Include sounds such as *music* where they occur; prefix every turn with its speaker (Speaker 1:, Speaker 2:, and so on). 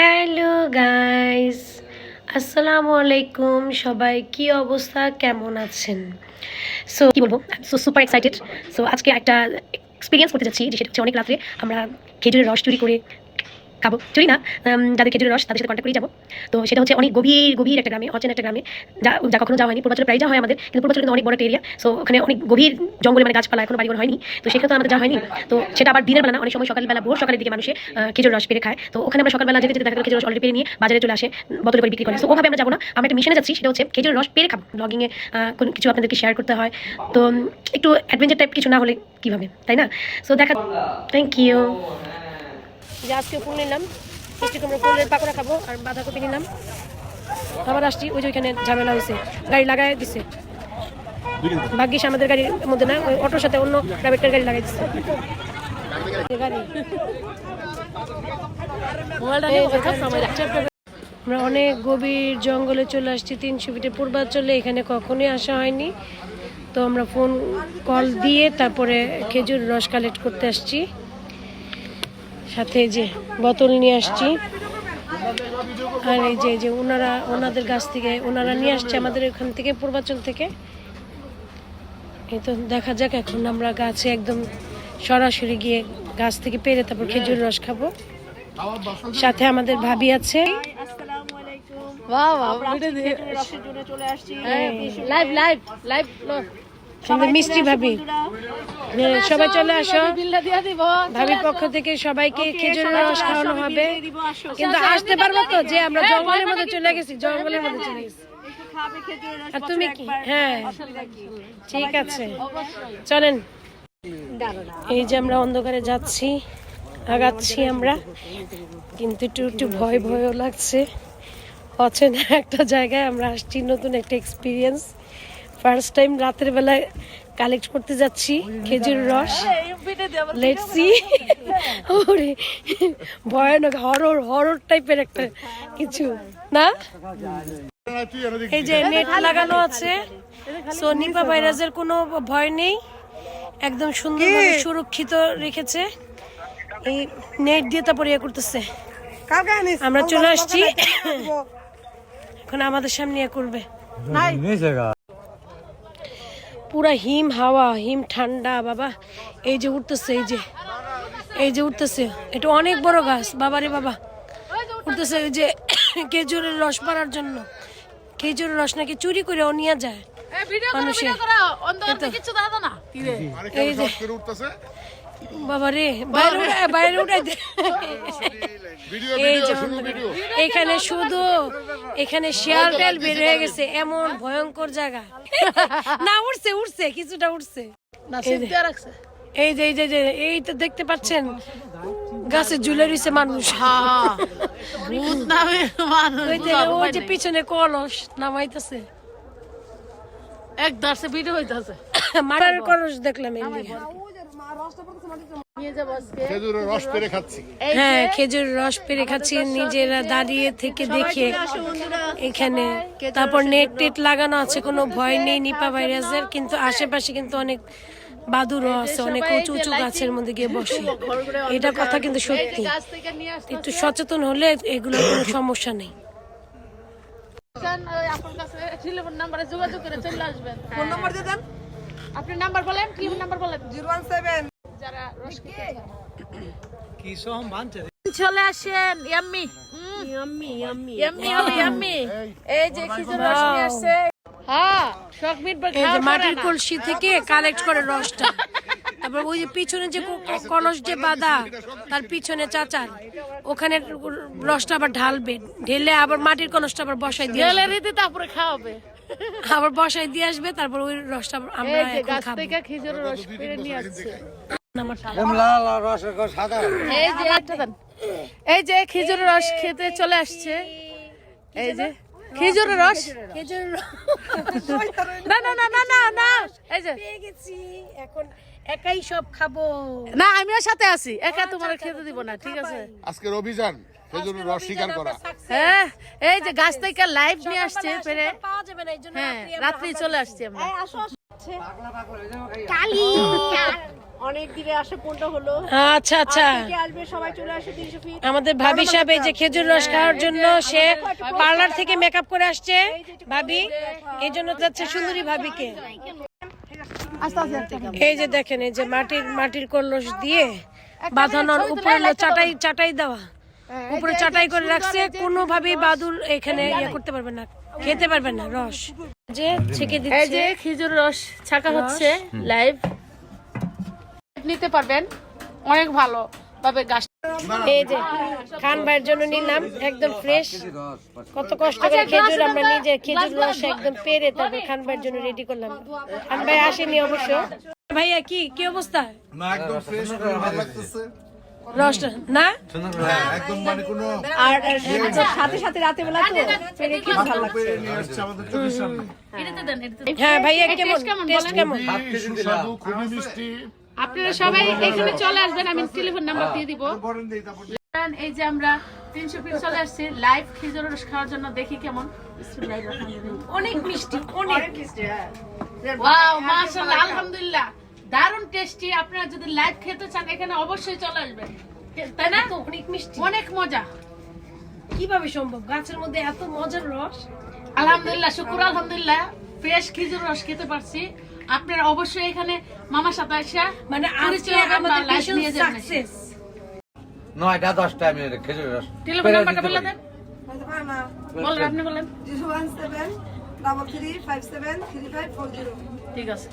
Speaker 1: Hello guys, আসসালামু আলাইকুম। সবাই কি অবস্থা? কেমন আছেন? সো কি বলব? সো সুপার এক্সাইটেড সো আজকে একটা এক্সপিরিয়েন্স করতে যাচ্ছি যে সেটা হচ্ছে অনেক রাত্রে আমরা খেজুরের রস চুরি করে খাব। চলি না যাদের খেজুরের রস, তাদের সাথে কন্ট্যাক্ট করেই যাব। তো সেটা হচ্ছে অনেক গভীর গভীর একটা গ্রামে, অচেনা একটা গ্রামে, যা যা কখনো যাওয়া হয়নি। পূর্বাচলে প্রায় যাওয়া হয় আমাদের, কিন্তু পূর্বাচল কিন্তু অনেক বড় একটা এরিয়া সো ওখানে অনেক গভীর জঙ্গলে মানে গাছপালা এখনও বাড়িঘর হয়নি। তো তো আমাদের যাওয়া হয়নি। তো সেটা আবার দিনের বেলা না, অনেক সময় সকালবেলা ভোর সকালের দিকে মানুষে খেজুর রস পেরে খায়। তো ওখানে আমরা সকালবেলা যেতে যেতে দেখা খেজুর রস অলরেডি পেরে নিয়ে বাজারে চলে আসে, বোতলে করে বিক্রি করে। তো ওভাবে আমরা যাব না। আমরা একটা মিশনে যাচ্ছি, সেটা হচ্ছে খেজুর রস পেরে খাব। ব্লগিংয়ে কোনো কিছু আপনাদেরকে শেয়ার করতে হয়। তো একটু অ্যাডভেঞ্চার টাইপ কিছু না হলে কীভাবে তাই না? সো দেখা থ্যাংক ইউ যে আজকে ফুল নিলাম মিষ্টি কুমড়ো ফুলের পাকোড়া খাব আর বাঁধাকপি নিলাম। আবার আসছি ওই যে ওইখানে ঝামেলা হয়েছে গাড়ি লাগাই দিছে। ভাগ্যিস আমাদের গাড়ির মধ্যে না ওই অটোর সাথে অন্য প্রাইভেটের গাড়ি লাগাই দিচ্ছে। আমরা অনেক গভীর জঙ্গলে চলে আসছি তিনশো ফিটের পূর্বাঞ্চলে এখানে কখনোই আসা হয়নি। তো আমরা ফোন কল দিয়ে তারপরে খেজুর রস কালেক্ট করতে আসছি। সাথে এই যে বোতল নিয়ে আসছি। আর এই যে এই যে ওনারা ওনাদের গাছ থেকে ওনারা নিয়ে আসছে আমাদের এখান থেকে পূর্বাঞ্চল থেকে। এই তো দেখা যাক এখন আমরা গাছে একদম সরাসরি গিয়ে গাছ থেকে পেরে তারপর খেজুর রস খাব। সাথে আমাদের ভাবি আছে।
Speaker 2: বাহ ভিডিও লাইভ লাইভ লাইভ।
Speaker 1: মিষ্টি ভাবি। হ্যাঁ, সবাই চলে আসো। ভাবির পক্ষ থেকে সবাইকে খেজুরের রস খাওয়ানো হবে। কিন্তু আসতে পারব তো? যে আমরা জঙ্গলের মধ্যে চলে গেছি জঙ্গলের মধ্যে চলে গেছি। আর তুমি কি? হ্যাঁ। ঠিক আছে। চলেন। এই যে আমরা অন্ধকারে যাচ্ছি আগাচ্ছি আমরা। কিন্তু একটু একটু ভয় ভয়ও লাগছে। অচেনা একটা জায়গায় আমরা আসছি নতুন একটা এক্সপিরিয়েন্স ফার্স্ট টাইম রাতের বেলায় কালেক্ট করতে যাচ্ছি খেজুর রস। লেটস সি ওরে ভয়ানক হরর হরর টাইপের একটা কিছু না? এই যে নেট লাগানো আছে। সো নিপা ভাইরাসের কোনো ভয় নেই। একদম সুন্দরভাবে সুরক্ষিত রেখেছে। এই নেট দিয়ে তারপর ইয়ে করতেছে। আমরা চলে আসছি। এখন আমাদের সামনে ইয়ে করবে। পুরা হিম হাওয়া হিম ঠান্ডা বাবা। এই যে উঠতেছে এই যে। এই যে উঠতেছে। এটা অনেক বড় গাছ বাবা রে বাবা। উঠতেছে এই যে *coughs* খেজুরের রস পাড়ার জন্য। খেজুরের রস নাকি চুরি করে ও নিয়ে যায় মানুষে
Speaker 2: কিছু দাদা না।
Speaker 1: এই যে। বাবা রে বাইরে বাইরে উঠাই দে। এই যে এখানে শুধু এখানে শিয়াল টেল বের হয়ে গেছে এমন ভয়ঙ্কর জায়গা। না উঠছে উঠছে কিছুটা উঠছে। এই যে এই যে এই তো দেখতে পাচ্ছেন গাছে ঝুলে রয়েছে মানুষ।
Speaker 2: ভূত নামে মানুষ
Speaker 1: ওই যে পিছনে কলস নামাইতেছে।
Speaker 2: এক দার্সে ভিডিও হইতাছে।
Speaker 1: মারার কলস দেখলাম এই হ্যাঁ খেজুর রস পেরে খাচ্ছি নিজেরা দাঁড়িয়ে থেকে দেখে এখানে। তারপর নেট টেট লাগানো আছে কোনো ভয় নেই নিপা ভাইরাসের কিন্তু আশেপাশে কিন্তু অনেক বাদুরও আছে অনেক উঁচু উঁচু গাছের মধ্যে গিয়ে বসে। এটা কথা কিন্তু সত্যি। একটু সচেতন হলে এগুলোর কোনো সমস্যা নেই।
Speaker 2: আপনার কাছে যোগাযোগ করে চলে আসবেন। ফোন নাম্বার দিয়ে দেন। আপনি নাম্বার বলেন কি নাম্বার বলেন? Zero one seven. যারা রস খেতে চান। চলে আসেন ইয়াম্মি। Yummy yummy. ইয়াম্মি এই যে খিচুড়ি রস নিয়ে আসছে। হ্যাঁ শখ মিট
Speaker 1: এই যে মাটির কলসি থেকে কালেক্ট করে রসটা। তারপর ওই যে পিছনে যে কলস যে বাঁধা তার পিছনে চাচার ওখানে রসটা আবার ঢালবে ঢেলে আবার মাটির কলসটা আবার বসাই দিয়ে
Speaker 2: তারপরে খাওয়াবে।
Speaker 1: আবার বসায় দিয়ে আসবে তারপর ওই রসটা আমরা
Speaker 2: এই যে
Speaker 1: এখন
Speaker 2: গাছ
Speaker 1: খাব।
Speaker 2: থেকে খেজুরের রস পেরে নিয়ে আসছে। এই যে খেজুরের রস খেতে চলে আসছে। এই যে খেজুরের রস।
Speaker 1: খেজুর *laughs*
Speaker 2: না না না না না না। এই যে।
Speaker 1: পেয়ে গেছি। এখন একাই সব খাব।
Speaker 2: না আমিও সাথে আছি। একা তোমার খেতে দিব না ঠিক আছে?
Speaker 3: আজকের অভিযান খেজুরের রস শিকার করা।
Speaker 2: হ্যাঁ এই যে গাছ থেকে লাইভ নিয়ে আসছে পেরে।
Speaker 1: পাওয়া যাবে না এই
Speaker 2: হ্যাঁ রাত্রি চলে আসছি আমরা।
Speaker 1: কালি।
Speaker 2: অনেক দিনে আসে পূর্ণ হলো।
Speaker 1: আচ্ছা আচ্ছা।
Speaker 2: আর কে কে আসবে সবাই চলে আসে ফিট
Speaker 1: আমাদের ভাবি সাহেব এই যে খেজুর রস খাওয়ার জন্য সে পার্লার থেকে মেকআপ করে আসছে। ভাবি এই জন্য যাচ্ছে সুন্দরী ভাবিকে। এই যে দেখেন এই যে মাটির মাটির কলস দিয়ে বাঁধানোর উপরে চাটাই চাটাই দেওয়া। উপরে চাটাই করে রাখছে কোনোভাবেই বাদুর এখানে ইয়ে করতে পারবে না খেতে পারবে না রস। যে ছেঁকে
Speaker 2: এই যে খেজুর রস ছাকা হচ্ছে লাইভ। নিতে পারবেন অনেক ভালো ভাবে গাছ
Speaker 1: এই যে খান ভাইয়ের জন্য নিলাম একদম ফ্রেশ কত কষ্ট করে খেজুর আমরা নিজে খেজুর রস একদম পেরে তারপর খান ভাইয়ের জন্য রেডি করলাম। খান ভাই আসেনি অবশ্য। ভাইয়া কি কি অবস্থা?
Speaker 3: না একদম ফ্রেশ লাগতেছে?
Speaker 1: রসটা না?
Speaker 3: হ্যাঁ, একদম মানে কোনো
Speaker 2: আর সাথে সাথে রাতে বেলা তো পেরে কি ভালো লাগছে।
Speaker 3: পেরে নিয়ে আসছে আমাদের চোখের সামনে।
Speaker 1: হ্যাঁ ভাইয়া কেমন? টেস্ট কেমন?
Speaker 3: খুবই মিষ্টি।
Speaker 2: আপনারা সবাই এখানে চলে আসবেন আমি টেলিফোন নাম্বার দিয়ে দিব। কারণ এই যে আমরা তিনশো ফিট চলে আসছি লাইভ খেজুর রস খাওয়ার জন্য দেখি কেমন।
Speaker 1: অনেক মিষ্টি অনেক।
Speaker 2: ওয়াও মাশাআল্লাহ আলহামদুলিল্লাহ। দারুণ টেস্টি আপনারা যদি লাইভ খেতে চান এখানে অবশ্যই চলে আসবেন। তাই না?
Speaker 1: অনেক মিষ্টি।
Speaker 2: অনেক মজা।
Speaker 1: কীভাবে সম্ভব? গাছের মধ্যে এত মজার রস?
Speaker 2: আলহামদুলিল্লাহ শুকুর আলহামদুলিল্লাহ। ফ্রেশ খেজুর রস খেতে পারছি। আপনারা অবশ্যই এখানে মামার সাথে আসা
Speaker 1: মানে আজকে আমাদের মিশন। সাকসেস
Speaker 4: নয়টা দশটা আমি খেজুর রস।
Speaker 2: টেলিফোন নাম্বারটা বলে দেন। বলেন আপনি বলেন।
Speaker 5: Zero one seven double three five seven three five four zero
Speaker 2: ঠিক আছে।